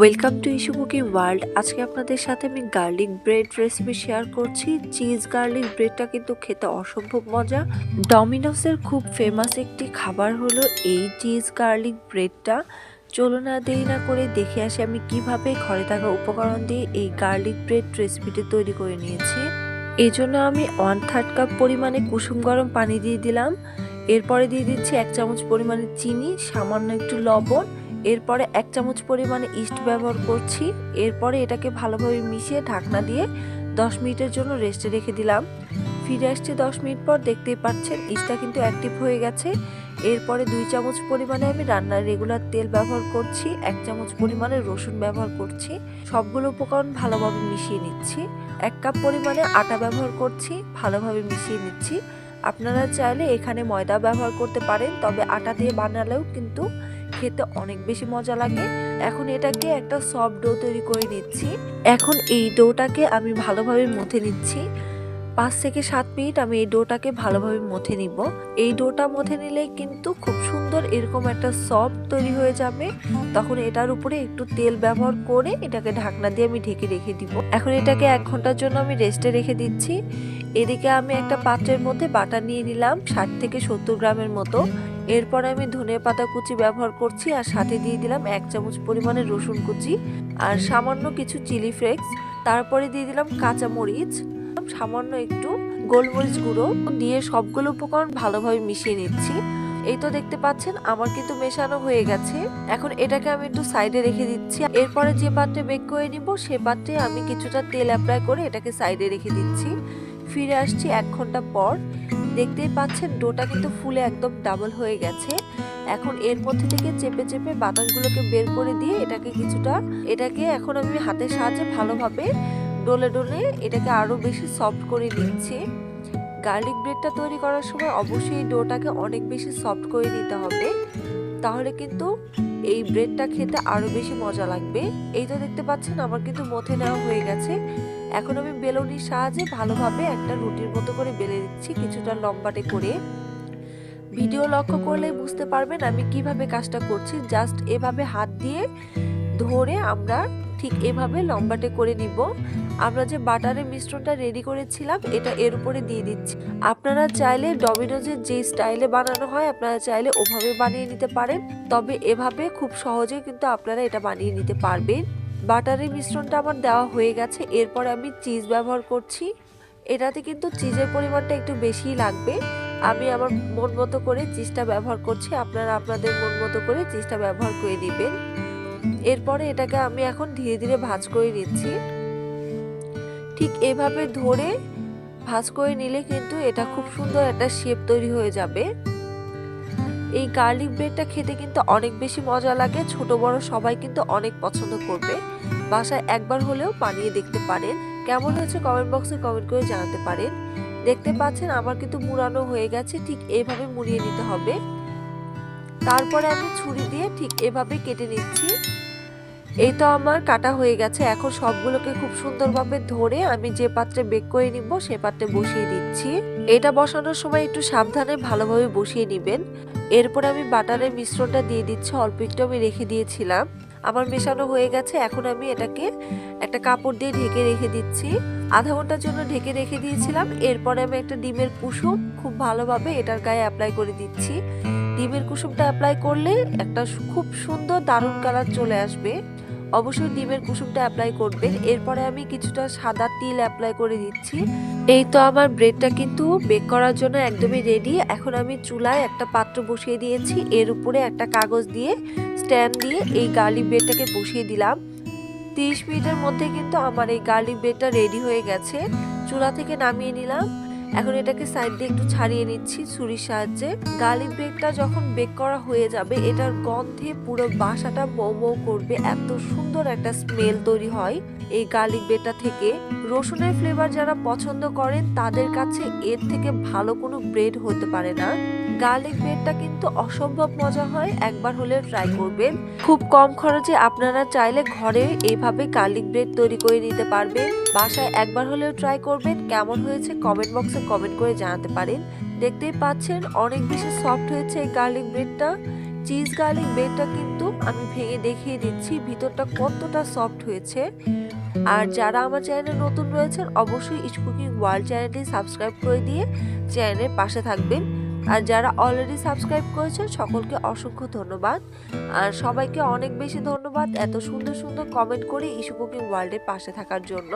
Welcome to issue cooking world. আজকে আপনাদের সাথে আমি গার্লিক ব্রেড রেসিপি শেয়ার করছি। চিজ গার্লিক ব্রেডটা কিন্তু খেতে অসম্ভব মজা। ডমিনোসের খুব ফেমাস একটি খাবার হলো এই চিজ গার্লিক ব্রেডটা। চলো না দেরি না করে দেখে আসি আমি কীভাবে ঘরে থাকা উপকরণ দিয়ে এই গার্লিক ব্রেড রেসিপিটি তৈরি করে নিয়েছি। এই জন্য আমি ওয়ান থার্ড কাপ পরিমাণে কুসুম গরম পানি দিয়ে দিলাম। এরপরে দিয়ে দিচ্ছি এক চামচ পরিমাণে চিনি, সামান্য একটু লবণ এরপরে এক চামচ পরিমাণে ইস্ট ব্যবহার করছি। এরপরে এটাকে ভালোভাবে মিশিয়ে ঢাকনা দিয়ে দশ মিনিটের জন্য রেস্টে রেখে দিলাম। ফিরে আসছি দশ মিনিট পর দেখতেই পাচ্ছেন ইস্টটা কিন্তু অ্যাক্টিভ হয়ে গেছে। এরপরে দুই চামচ পরিমাণে আমি রান্নার রেগুলার তেল ব্যবহার করছি, এক চামচ পরিমাণে রসুন ব্যবহার করছি। সবগুলো উপকরণ ভালোভাবে মিশিয়ে নিচ্ছি। এক কাপ পরিমাণে আটা ব্যবহার করছি, ভালোভাবে মিশিয়ে নিচ্ছি। আপনারা চাইলে এখানে ময়দা ব্যবহার করতে পারেন, তবে আটা দিয়ে বানালেও কিন্তু খেতে অনেক বেশি মজা লাগে। এখন এটাকে একটা সফট ডো তৈরি করে নিচ্ছি। এখন এই ডোটাকে আমি ভালোভাবে মথে নিচ্ছি। পাঁচ থেকে সাত মিনিট আমি এই ডোটাকে ভালোভাবে মথে নিব। এই ডোটা মথে নিলে কিন্তু খুব সুন্দর এরকম একটা সফট তৈরি হয়ে যাবে। তখন এটার উপরে একটু তেল ব্যবহার করে এটাকে ঢাকনা দিয়ে আমি ঢেকে রেখে দিব। এখন এটাকে এক ঘণ্টার জন্য আমি রেস্টে রেখে দিচ্ছি। এদিকে আমি একটা পাত্রের মধ্যে বাটার নিয়ে নিলাম, ষাট থেকে সত্তর গ্রামের মতো। এরপর আমি ধনে পাতা কুচি ব্যবহার করছি আর সাথে দিয়ে দিলাম এক চামচ পরিমাণে রসুন কুচি আর সামান্য কিছু চিলি ফ্লেক্স। তারপরে দিয়ে দিলাম কাঁচা মরিচ সামান্য একটু গোলমরিচ গুঁড়ো দিয়ে সবগুলো উপকরণ ভালোভাবে মিশিয়ে নিচ্ছি। এই তো দেখতে পাচ্ছেন, আমার কিন্তু মেশানো হয়ে গেছে। এখন এটাকে আমি একটু সাইডে রেখে দিচ্ছি। এরপরে যে পাত্রে বেক করে নিব, সে পাত্রে আমি কিছুটা তেল অ্যাপ্লাই করে এটাকে সাইডে রেখে দিচ্ছি। ফিরে আসছি এক ঘণ্টা পর। দেখতেই পাচ্ছেন ডোটা কিন্তু ফুলে একদম ডাবল হয়ে গেছে। এখন এর মধ্যে থেকে চেপে চেপে বাতাসগুলোকে বের করে দিয়ে এটাকে কিছুটা, এটাকে এখন আমি হাতের সাহায্যে ভালোভাবে ডলে ডলে এটাকে আরও বেশি সফট করে নিচ্ছি। গার্লিক ব্রেডটা তৈরি করার সময় অবশ্যই ডোটাকে অনেক বেশি সফট করে নিতে হবে। তাহলে কিন্তু এই ব্রেডটা খেতে আরও বেশি মজা লাগবে। এই তো দেখতে পাচ্ছেন, আমার কিন্তু মথে নেওয়া হয়ে গেছে। এখন আমি বেলুনির সাহায্যে ভালোভাবে একটা রুটির মতো করে বেলে দিচ্ছি কিছুটা লম্বাটে করে। ভিডিও লক্ষ্য করলে বুঝতে পারবেন আমি কীভাবে কাজটা করছি। জাস্ট এভাবে হাত দিয়ে ধরে আমরা ঠিক এভাবে লম্বাটে করে নিব। আমরা যে বাটারের মিশ্রণটা রেডি করেছিলাম, এটা এর উপরে দিয়ে দিচ্ছি। আপনারা চাইলে ডমিনোজের যে স্টাইলে বানানো হয়, আপনারা চাইলে ওভাবে বানিয়ে নিতে পারেন। তবে এভাবে খুব সহজে কিন্তু আপনারা এটা বানিয়ে নিতে পারবেন। বাটারের মিশ্রণটা আমার দেওয়া হয়ে গেছে, এরপর আমি চিজ ব্যবহার করছি। এটাতে কিন্তু চিজের পরিমাণটা একটু বেশিই লাগবে। আমি আমার মন মতো করে চিজটা ব্যবহার করছি, আপনারা আপনাদের মন মতো করে চিজটা ব্যবহার করে দিবেন এরপরে এটাকে আমি এখন ধীরে ধীরে ভাজ করে নিচ্ছি। ঠিক এভাবে ধরে ভাজ করে নিলে কিন্তু এটা খুব সুন্দর একটা শেপ তৈরি হয়ে যাবে। এই গার্লিক ব্রেডটা খেতে কিন্তু অনেক বেশি মজা লাগে। ছোট, বড় সবাই কিন্তু অনেক পছন্দ করবে। বাসায় একবার হলেও বানিয়ে দেখতে পারেন। কেমন হয়েছে কমেন্ট বক্সে কমেন্ট করে জানাতে পারেন। দেখতে পাচ্ছেন আমার কিন্তু মুড়ানো হয়ে গেছে, ঠিক এভাবে মুড়িয়ে নিতে হবে। তারপরে আমি ছুরি দিয়ে ঠিক এভাবে কেটে নিচ্ছি। এই তো আমার কাটা হয়ে গেছে। এখন সবগুলোকে খুব সুন্দরভাবে ধরে আমি যে পাত্রে বেক করে নিব সে পাত্রে বসিয়ে দিচ্ছি। এটা বসানোর সময় একটু সাবধানে ভালোভাবে বসিয়ে নেবেন। এরপর আমি বাটারের মিশ্রণটা দিয়ে দিচ্ছি অল্প একটু আমি রেখে দিয়েছিলাম। আমার মেশানো হয়ে গেছে, এখন আমি এটাকে একটা কাপড় দিয়ে ঢেকে রেখে দিচ্ছি। আধা ঘণ্টার জন্য ঢেকে রেখে দিয়েছিলাম, এরপরে আমি একটা ডিমের কুসুম খুব ভালোভাবে এটার গায়ে অ্যাপ্লাই করে দিচ্ছি। ডিমের কুসুমটা অ্যাপ্লাই করলে একটা খুব সুন্দর দারুণ কালার চলে আসবে। অবশ্যই ডিমের কুসুমটা অ্যাপ্লাই করবেন। এরপরে আমি কিছুটা সাদা তিল অ্যাপ্লাই করে দিচ্ছি। এই তো আমার ব্রেডটা কিন্তু বেক করার জন্য একদমই রেডি এখন আমি চুলায় একটা পাত্র বসিয়ে দিয়েছি। এর উপরে একটা কাগজ দিয়ে স্ট্যান্ড দিয়ে এই গার্লিক ব্রেডটাকে বসিয়ে দিলাম। তিরিশ মিনিটের মধ্যে কিন্তু আমার এই গার্লিক ব্রেডটা রেডি হয়ে গেছে। চুলা থেকে নামিয়ে নিলাম। এখন এটাকে সাইড দিয়ে একটু ছাড়িয়ে নিচ্ছি ছুরির সাহায্যে। গার্লিক ব্রেডটা যখন বেক করা হয়ে যাবে, এটার গন্ধে পুরো বাসাটা মৌ বৌ করবে, এত সুন্দর একটা স্মেল তৈরি হয় এই গার্লিক ব্রেডটা থেকে। রসুনের ফ্লেভার যারা পছন্দ করেন, তাদের কাছে এর থেকে ভালো কোনো ব্রেড হতে পারে না। গার্লিক ব্রেডটা কিন্তু অসম্ভব মজা হয়, একবার হলে ট্রাই করবেন। খুব কম খরচে আপনারা চাইলে ঘরে এইভাবে গার্লিক ব্রেড তৈরি করে নিতে পারবেন। বাসায় একবার হলেও ট্রাই করবেন, কেমন হয়েছে কমেন্ট বক্সে কমেন্ট করে জানাতে পারেন। দেখতেই পাচ্ছেন, অনেক বেশি সফট হয়েছে এই গার্লিক ব্রেডটা। চিজ গার্লিক ব্রেডটা কিন্তু আমি ভেঙে দেখিয়ে দিচ্ছি, ভিতরটা কতটা সফট হয়েছে। আর যারা আমার চ্যানেলে নতুন রয়েছেন, অবশ্যই ইচ কুকিং ওয়ার্ল্ড চ্যানেলটি সাবস্ক্রাইব করে দিয়ে চ্যানেলের পাশে থাকবেন। আর যারা অলরেডি সাবস্ক্রাইব করেছে, সকলকে অসংখ্য ধন্যবাদ। আর সবাইকে অনেক বেশি ধন্যবাদ এত সুন্দর সুন্দর কমেন্ট করে ইস্যু কুকিং ওয়ার্ল্ডের পাশে থাকার জন্য।